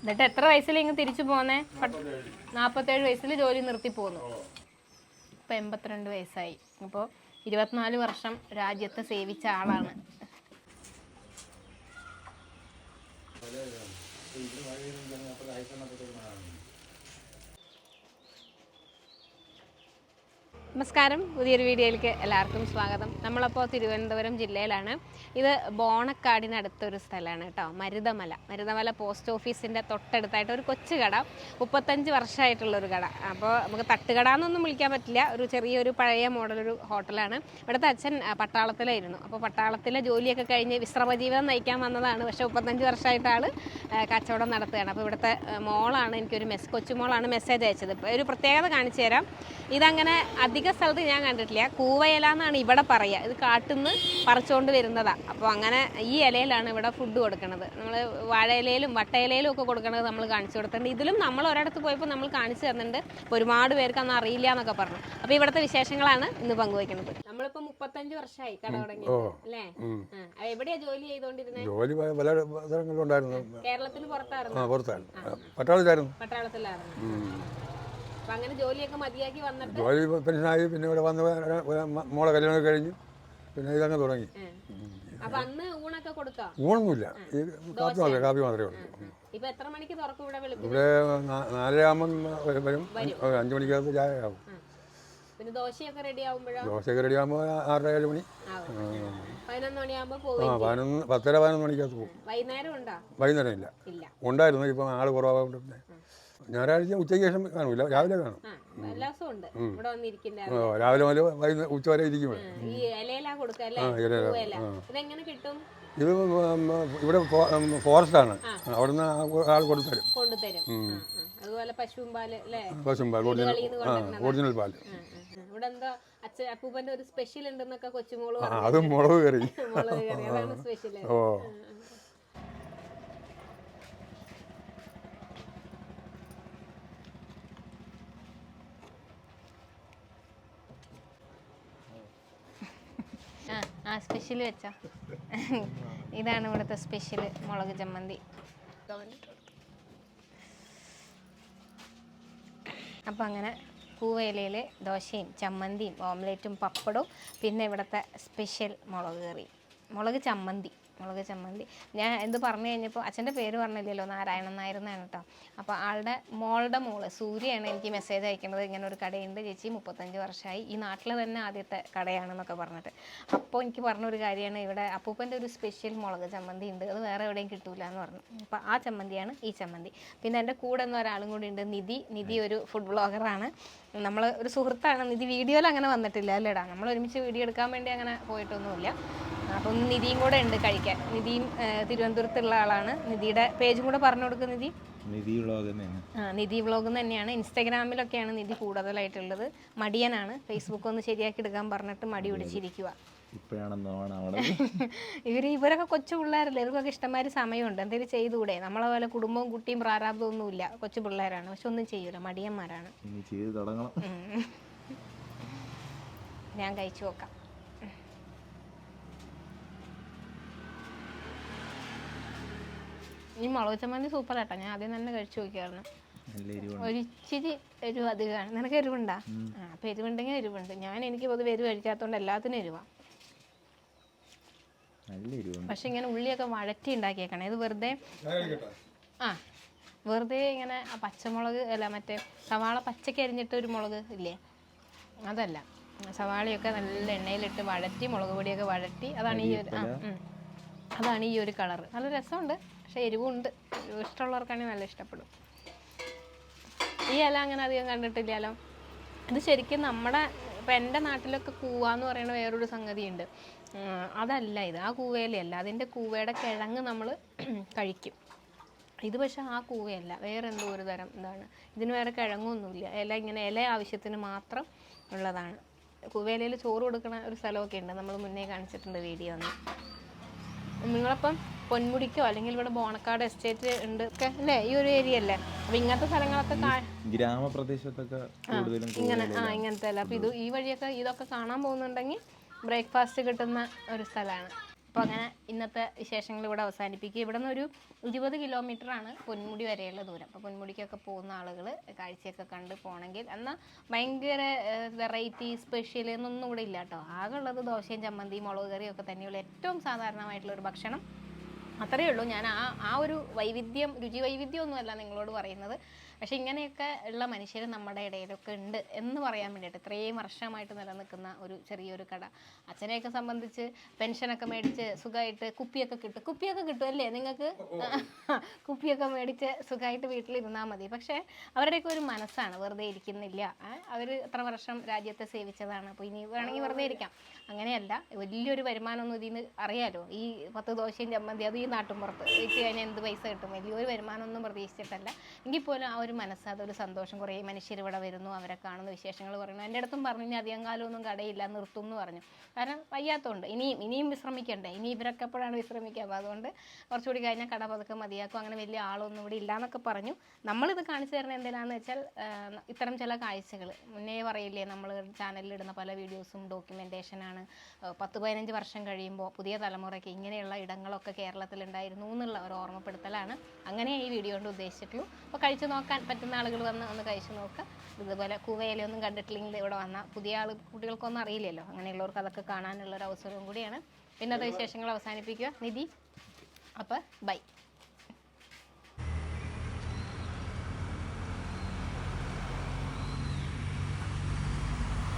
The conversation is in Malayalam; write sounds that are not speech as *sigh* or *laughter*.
എന്നിട്ട് എത്ര വയസ്സിൽ ഇങ്ങ് തിരിച്ചു പോന്നേ? നാൽപ്പത്തേഴ് വയസ്സിൽ ജോലി നിർത്തി പോന്നു. ഇപ്പം എൺപത്തിരണ്ട് വയസ്സായി. അപ്പോൾ ഇരുപത്തിനാല് വർഷം രാജ്യത്തെ സേവിച്ച ആളാണ്. നമസ്കാരം. പുതിയൊരു വീഡിയോയിലേക്ക് എല്ലാവർക്കും സ്വാഗതം. നമ്മളപ്പോൾ തിരുവനന്തപുരം ജില്ലയിലാണ്. ഇത് ബോണക്കാടിനടുത്തൊരു സ്ഥലമാണ് കേട്ടോ. മരുതമല. മരുതമല പോസ്റ്റ് ഓഫീസിന്റെ തൊട്ടടുത്തായിട്ട് ഒരു കൊച്ചു കട. മുപ്പത്തഞ്ച് വർഷമായിട്ടുള്ളൊരു കട. അപ്പോൾ നമുക്ക് തട്ടുകട എന്നൊന്നും വിളിക്കാൻ പറ്റില്ല. ഒരു ചെറിയൊരു പഴയ മോഡലൊരു ഹോട്ടലാണ്. ഇവിടുത്തെ അച്ഛൻ പട്ടാളത്തിലായിരുന്നു. അപ്പോൾ പട്ടാളത്തിലെ ജോലിയൊക്കെ കഴിഞ്ഞ് വിശ്രമ ജീവിതം നയിക്കാൻ വന്നതാണ്. പക്ഷേ മുപ്പത്തഞ്ച് വർഷമായിട്ട് കച്ചവടം നടത്തുകയാണ്. അപ്പോൾ ഇവിടുത്തെ മോളാണ്. എനിക്കൊരു മെസ് കൊച്ചുമോളാണ് മെസ്സേജ് അയച്ചത്. ഒരു പ്രത്യേകത കാണിച്ചു തരാം. ഇതങ്ങനെ അധിക സ്ഥലത്ത് ഞാൻ കണ്ടിട്ടില്ല. കൂവയില എന്നാണ് ഇവിടെ പറയുക. ഇത് കാട്ടുനിന്ന് പറിച്ചുകൊണ്ട് വരുന്നതാണ് അപ്പോൾ അങ്ങനെ ഈ ഇലയിലാണ് ഇവിടെ ഫുഡ് കൊടുക്കുന്നത് നമ്മൾ വാഴയിലയിലും വട്ടയിലയിലും ഒക്കെ കൊടുക്കുന്നത് നമ്മൾ കാണിച്ചു കൊടുത്തിട്ടുണ്ട്. ഇതിലും നമ്മൾ ഒരിടത്ത് പോയപ്പോൾ നമ്മൾ കാണിച്ചു തന്നിട്ടുണ്ട്. ഒരുപാട് പേർക്ക് അന്ന് അറിയില്ല എന്നൊക്കെ പറഞ്ഞു. അപ്പോൾ ഇവിടുത്തെ വിശേഷങ്ങളാണ് ഇന്ന് പങ്കുവയ്ക്കുന്നത്. നമ്മളിപ്പോൾ മുപ്പത്തഞ്ച് വർഷമായി കട തുടങ്ങി അല്ലേ? എവിടെയാ ജോലി ചെയ്തുകൊണ്ടിരുന്നത് ജോലി പല സ്ഥലങ്ങളിലുണ്ടായിരുന്നു. കേരളത്തിന് പുറത്തായിരുന്നു. പട്ടാളത്തിലായിരുന്നു. പട്ടാളത്തിലായിരുന്നു. അപ്പൊ അങ്ങനെ ജോലിയൊക്കെ മതിയാക്കി വന്നിട്ട് ജോലി പെൻഷനായി പിന്നെ ഇവിടെ വന്ന് മോളെ കല്യാണം കഴിഞ്ഞു. പിന്നെ ഇതങ്ങ് തുടങ്ങി. അപ്പൊ അന്ന് ഊണൊക്കെ കൊടുക്കാം ഊണൊന്നുമില്ല. ഈ കാപ്പി മാത്രമേ കാപ്പി മാത്രമേ ഉള്ളൂ. ഇപ്പൊ എത്ര മണിക്ക് തുറക്കും ഇവിടെ വെളുപ്പിന്? ഇവിടെ വരും. അഞ്ചു മണിക്കകത്ത് ചായ ആവും പിന്നെ ദോശയൊക്കെ റെഡി ആവുമ്പോഴോ? ദോശയൊക്കെ റെഡി ആകുമ്പോൾ ആറര ഏഴ് മണി. ആവും പതിനൊന്ന് മണിയാകുമ്പോ ആ പതിനൊന്ന് പത്തര പതിനൊന്ന് മണിക്കകത്ത് പോകും. വൈകുന്നേരം ഉണ്ടോ? വൈകുന്നേരം ഇല്ല. ഇല്ല. ഉണ്ടായിരുന്നു ഇപ്പം ആൾ കുറവാകൊണ്ട് പിന്നെ ഞായറാഴ്ച ഉച്ചയ്ക്ക് ശേഷം കാണൂല രാവിലെ കാണും. ആ ഇവിടെ രാവിലെ മുതൽ വൈകുന്നേരം ഉച്ച വരെ ഇരിക്കും ഇവിടെ. ആ, ഇലയിലാ, ഇത് ഇവിടെ ഫോറസ്റ്റാണ്. അവിടുന്ന് ആൾ കൊടുത്തരും കൊണ്ടുതരും. ആ, ആ. അതുപോലെ പശുവും പാൽ അല്ലേ? ഒറിജിനൽ ആ ഒറിജിനൽ പാൽ ആ, ആ, ആ. ഇവിടെ എന്താ അച്ഛൻ അപ്പൂപ്പന്റെ ഒരു സ്പെഷ്യൽ ഉണ്ടെന്നൊക്കെ കൊച്ചുമോൾ ആ അതും മുളക് കറി. *laughs* മുളക് കറി. അതാണ് സ്പെഷ്യൽ ഓ. ആ സ്പെഷ്യൽ വെച്ചോ. ഇതാണ് ഇവിടുത്തെ സ്പെഷ്യൽ മുളക് ചമ്മന്തി. അപ്പം അങ്ങനെ പൂവേലയിൽ ദോശയും ചമ്മന്തിയും ഓംലേറ്റും പപ്പടവും പിന്നെ ഇവിടുത്തെ സ്പെഷ്യൽ മുളക് കറി. മുളക് ചമ്മന്തി മുളക് ചമ്മന്തി. ഞാൻ എന്ത് പറഞ്ഞു കഴിഞ്ഞപ്പോൾ അച്ഛന്റെ പേര് പറഞ്ഞില്ലല്ലോ നാരായണൻ നായർ എന്നാണ് കേട്ടോ അപ്പോൾ ആളുടെ മോളുടെ മോൾ സൂര്യയാണ് എനിക്ക് മെസ്സേജ് അയക്കുന്നത്. ഇങ്ങനെ ഒരു കടയുണ്ട് ചേച്ചി മുപ്പത്തഞ്ച് വർഷമായി. ഈ നാട്ടിൽ തന്നെ ആദ്യത്തെ കടയാണെന്നൊക്കെ പറഞ്ഞിട്ട്. അപ്പോൾ എനിക്ക് പറഞ്ഞൊരു കാര്യമാണ് ഇവിടെ അപ്പൂപ്പന്റെ ഒരു സ്പെഷ്യൽ മുളക് ചമ്മന്തി ഉണ്ട്. അത് വേറെ എവിടെയും കിട്ടൂല എന്ന് പറഞ്ഞു. അപ്പോൾ ആ ചമ്മന്തിയാണ് ഈ ചമ്മന്തി. പിന്നെ എന്റെ കൂടെ എന്ന് ഒരാളും കൂടി ഉണ്ട് നിധി. നിധി ഒരു ഫുഡ് ബ്ലോഗറാണ് നമ്മൾ ഒരു സുഹൃത്താണ്. നിധി വീഡിയോയിൽ അങ്ങനെ വന്നിട്ടില്ല അല്ലേടാ? നമ്മൾ ഒരുമിച്ച് വീഡിയോ എടുക്കാൻ വേണ്ടി അങ്ങനെ പോയിട്ടൊന്നുമില്ല. അപ്പം നിധിയും കൂടെ ഉണ്ട് കഴിക്കാൻ. നിധിയും തിരുവനന്തപുരത്തുള്ള ആളാണ്. നിധിയുടെ പേജും കൂടെ പറഞ്ഞു കൊടുക്കും നിധി. നിധി തന്നെയാണ്. ആ, നിധി വ്ളോഗ് തന്നെയാണ്. ഇൻസ്റ്റാഗ്രാമിലൊക്കെയാണ് നിധി കൂടുതലായിട്ടുള്ളത്. മടിയനാണ്. ഫേസ്ബുക്ക് ഒന്ന് ശരിയാക്കി എടുക്കാൻ പറഞ്ഞിട്ട് മടി പിടിച്ചിരിക്കുക *laughs* ഇവർ ഇവർ ഇവരൊക്കെ കൊച്ചു പിള്ളേരല്ലേ? ഇവർക്കൊക്കെ ഇഷ്ടംമാതിരി സമയമുണ്ട്. എന്തെങ്കിലും ചെയ്തുകൂടെ? നമ്മളെ പോലെ കുടുംബവും കുട്ടിയും പ്രാരാബ്ദവും ഒന്നുമില്ല കൊച്ചു പിള്ളേരാണ്. പക്ഷെ ഒന്നും ചെയ്യൂല. മടിയന്മാരാണ്. ഞാൻ കഴിച്ചു നോക്കാം. ഈ മുളക് ചമ്മന്തി സൂപ്പർ ആട്ടോ ഞാൻ ആദ്യം തന്നെ കഴിച്ചു നോക്കിയായിരുന്നു. ഒരിച്ചിരി എരിവ്. അധികമാണ് നിനക്ക് എരിവുണ്ടാ? ആ അപ്പം എരിവുണ്ടെങ്കിൽ എരിവുണ്ട്. ഞാൻ എനിക്ക് പൊതുവെ എരിവ് കഴിക്കാത്തതുകൊണ്ട് എല്ലാത്തിനും എരിവാ. പക്ഷെ ഇങ്ങനെ ഉള്ളിയൊക്കെ വഴറ്റി ഉണ്ടാക്കിയേക്കണേ. ഇത് വെറുതെ ആ വെറുതെ ഇങ്ങനെ ആ പച്ചമുളക് അല്ല മറ്റേ സവാള പച്ചക്ക് അരിഞ്ഞിട്ട് ഒരു മുളക് ഇല്ലേ? അതല്ല. സവാളയൊക്കെ നല്ല എണ്ണയിലിട്ട് വഴറ്റി മുളക് പൊടിയൊക്കെ വഴറ്റി അതാണ് ഈ ഒരു ആ ഉം. അതാണ് ഈ ഒരു കളർ നല്ല രസമുണ്ട്. പക്ഷേ എരിവുണ്ട്. എരിവ് ഇഷ്ടമുള്ളവർക്കാണെങ്കിൽ നല്ല ഇഷ്ടപ്പെടും. ഈ ഇല അങ്ങനെ അധികം കണ്ടിട്ടില്ലല്ലോ ഇത് ശരിക്കും നമ്മുടെ ഇപ്പം എന്റെ നാട്ടിലൊക്കെ കൂവ എന്ന് പറയുന്ന വേറൊരു സംഗതിയുണ്ട്. അതല്ല ഇത്. ആ കൂവയിലല്ല അതിന്റെ കൂവയുടെ കിഴങ്ങ് നമ്മൾ *clears throat* കഴിക്കും. ഇത് പക്ഷേ ആ കൂവയല്ല. വേറെ എന്തോ ഒരു തരം ഇതാണ്. ഇതിന് വേറെ കിഴങ്ങൊന്നുമില്ല. ഇല ഇങ്ങനെ ഇല ആവശ്യത്തിന് മാത്രം ഉള്ളതാണ്. കൂവയിലയിൽ ചോറ് കൊടുക്കുന്ന ഒരു സ്ഥലമൊക്കെ ഉണ്ട്. നമ്മൾ മുന്നേ കാണിച്ചിട്ടുണ്ട് വീഡിയോ ഒന്ന് നിങ്ങളപ്പം പൊന്മുടിക്കോ? അല്ലെങ്കിൽ ഇവിടെ ബോണക്കാട് എസ്റ്റേറ്റ് ഉണ്ട് ഒക്കെ അല്ലേ? ഈ ഒരു ഏരിയ അല്ലേ? അപ്പൊ ഇങ്ങനത്തെ സ്ഥലങ്ങളൊക്കെ ഗ്രാമപ്രദേശത്തൊക്കെ ഇങ്ങനെ ആ ഇങ്ങനത്തെ അല്ല? അപ്പൊ ഇത് ഈ വഴിയൊക്കെ ഇതൊക്കെ കാണാൻ പോകുന്നുണ്ടെങ്കിൽ ബ്രേക്ക്ഫാസ്റ്റ് കിട്ടുന്ന ഒരു സ്ഥലമാണ്. അപ്പോൾ അങ്ങനെ ഇന്നത്തെ വിശേഷങ്ങൾ ഇവിടെ അവസാനിപ്പിക്കുക. ഇവിടെ നിന്ന് ഒരു ഇരുപത് കിലോമീറ്റർ ആണ് പൊന്മുടി വരെയുള്ള ദൂരം. അപ്പോൾ പൊന്മുടിക്കൊക്കെ പോകുന്ന ആളുകൾ കാഴ്ചയൊക്കെ കണ്ട് പോകണമെങ്കിൽ എന്നാൽ ഭയങ്കര വെറൈറ്റി സ്പെഷ്യൽ എന്നൊന്നും ഇവിടെ ഇല്ല കേട്ടോ. ആകെ ഉള്ളത് ദോശയും ചമ്മന്തിയും മുളക് കറിയും ഒക്കെ തന്നെയുള്ള. ഏറ്റവും സാധാരണമായിട്ടുള്ള ഒരു ഭക്ഷണം. അത്രയേ ഉള്ളൂ. ഞാൻ ആ ആ ഒരു വൈവിധ്യം രുചി വൈവിധ്യം ഒന്നുമല്ല നിങ്ങളോട് പറയുന്നത്. പക്ഷെ ഇങ്ങനെയൊക്കെ ഉള്ള മനുഷ്യർ നമ്മുടെ ഇടയിലൊക്കെ ഉണ്ട് എന്ന് പറയാൻ വേണ്ടിയിട്ട് ഇത്രയും വർഷമായിട്ട് നിലനിൽക്കുന്ന ഒരു ചെറിയൊരു കട. അച്ഛനെയൊക്കെ സംബന്ധിച്ച് പെൻഷനൊക്കെ മേടിച്ച് സുഖമായിട്ട് കുപ്പിയൊക്കെ കിട്ടും. കുപ്പിയൊക്കെ കിട്ടും അല്ലേ നിങ്ങൾക്ക് *laughs* കുപ്പിയൊക്കെ മേടിച്ച് സുഖമായിട്ട് വീട്ടിലിരുന്നാൽ മതി. പക്ഷേ അവരുടെയൊക്കെ ഒരു മനസ്സാണ് വെറുതെ ഇരിക്കുന്നില്ല. അവർ എത്ര വർഷം രാജ്യത്തെ സേവിച്ചതാണ്. അപ്പോൾ ഇനി വേണമെങ്കിൽ വെറുതെ ഇരിക്കാം. അങ്ങനെയല്ല വലിയൊരു വരുമാനമൊന്നും ഇതിന് അറിയാലോ. ഈ പത്ത് ദോശയും ചമ്മന്തി അത് ഈ നാട്ടുമ്പുറത്ത് വെച്ച് കഴിഞ്ഞാൽ എന്ത് പൈസ കിട്ടും? വലിയൊരു വരുമാനമൊന്നും പ്രതീക്ഷിച്ചിട്ടല്ല. എങ്കിൽ പോലും ആ ഒരു മനസ്സ് അതൊരു സന്തോഷം. കുറേ മനുഷ്യർ ഇവിടെ വരുന്നു അവരെ കാണുന്ന വിശേഷങ്ങൾ പറയുന്നു. എന്റെ അടുത്തും പറഞ്ഞു ഇനി അധികം കാലമൊന്നും കടയില്ല നിർത്തും എന്ന് പറഞ്ഞു. കാരണം വയ്യാത്തതുകൊണ്ട് ഇനിയും ഇനിയും വിശ്രമിക്കണ്ടേ? ഇനി ഇവരൊക്കെ എപ്പോഴാണ് വിശ്രമിക്കുക? അപ്പോൾ അതുകൊണ്ട് കുറച്ചുകൂടി കഴിഞ്ഞാൽ കട പതുക്കെ മതിയാക്കും. അങ്ങനെ വലിയ ആളൊന്നും ഇവിടെ ഇല്ല എന്നൊക്കെ പറഞ്ഞു. നമ്മളിത് കാണിച്ചു തരുന്നത് എന്തിനാന്ന് വെച്ചാൽ ഇത്തരം ചില കാഴ്ചകൾ മുന്നേ പറയില്ലേ നമ്മൾ ചാനലിൽ ഇടുന്ന പല വീഡിയോസും ഡോക്യുമെന്റേഷനാണ് പത്ത് പതിനഞ്ച് വർഷം കഴിയുമ്പോൾ പുതിയ തലമുറയ്ക്ക് ഇങ്ങനെയുള്ള ഇടങ്ങളൊക്കെ കേരളത്തിലുണ്ടായിരുന്നു എന്നുള്ള ഒരു ഓർമ്മപ്പെടുത്തലാണ്. അങ്ങനെ ഈ വീഡിയോ കൊണ്ട് ഉദ്ദേശിച്ചിട്ടുള്ളൂ. അപ്പോൾ കഴിച്ചു നോക്കാൻ പറ്റുന്ന ആളുകൾ വന്ന് ഒന്ന് കഴിച്ചു നോക്കുക ഇതുപോലെ കൂവയിലൊന്നും കണ്ടിട്ടില്ലെങ്കിൽ ഇവിടെ വന്നാൽ പുതിയ ആൾ കുട്ടികൾക്കൊന്നും അറിയില്ലല്ലോ. അങ്ങനെയുള്ളവർക്ക് അതൊക്കെ കാണാനുള്ള ഒരു അവസരവും കൂടിയാണ്. ഇന്നത്തെ വിശേഷങ്ങൾ അവസാനിപ്പിക്കുക. നിധി അപ്പോൾ ബൈ.